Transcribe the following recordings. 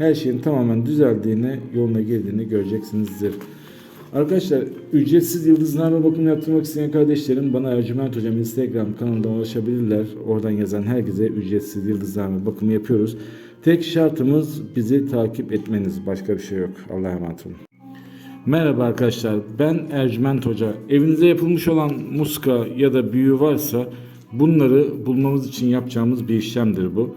her şeyin tamamen düzeldiğini, yoluna girdiğini göreceksinizdir. Arkadaşlar ücretsiz yıldızlarla bakım yaptırmak isteyen kardeşlerim bana Ercüment Hocam Instagram kanalından ulaşabilirler. Oradan yazan herkese ücretsiz yıldızlarla bakımı yapıyoruz. Tek şartımız bizi takip etmeniz. Başka bir şey yok. Allah'a emanet olun. Merhaba arkadaşlar ben Ercüment Hoca. Evinize yapılmış olan muska ya da büyü varsa bunları bulmamız için yapacağımız bir işlemdir bu.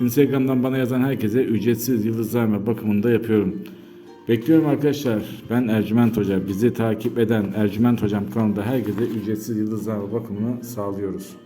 Instagram'dan bana yazan herkese ücretsiz yıldızlama bakımını da yapıyorum. Bekliyorum arkadaşlar. Ben Ercüment Hoca. Bizi takip eden Ercüment Hocam kanalında herkese ücretsiz yıldızlama bakımını sağlıyoruz.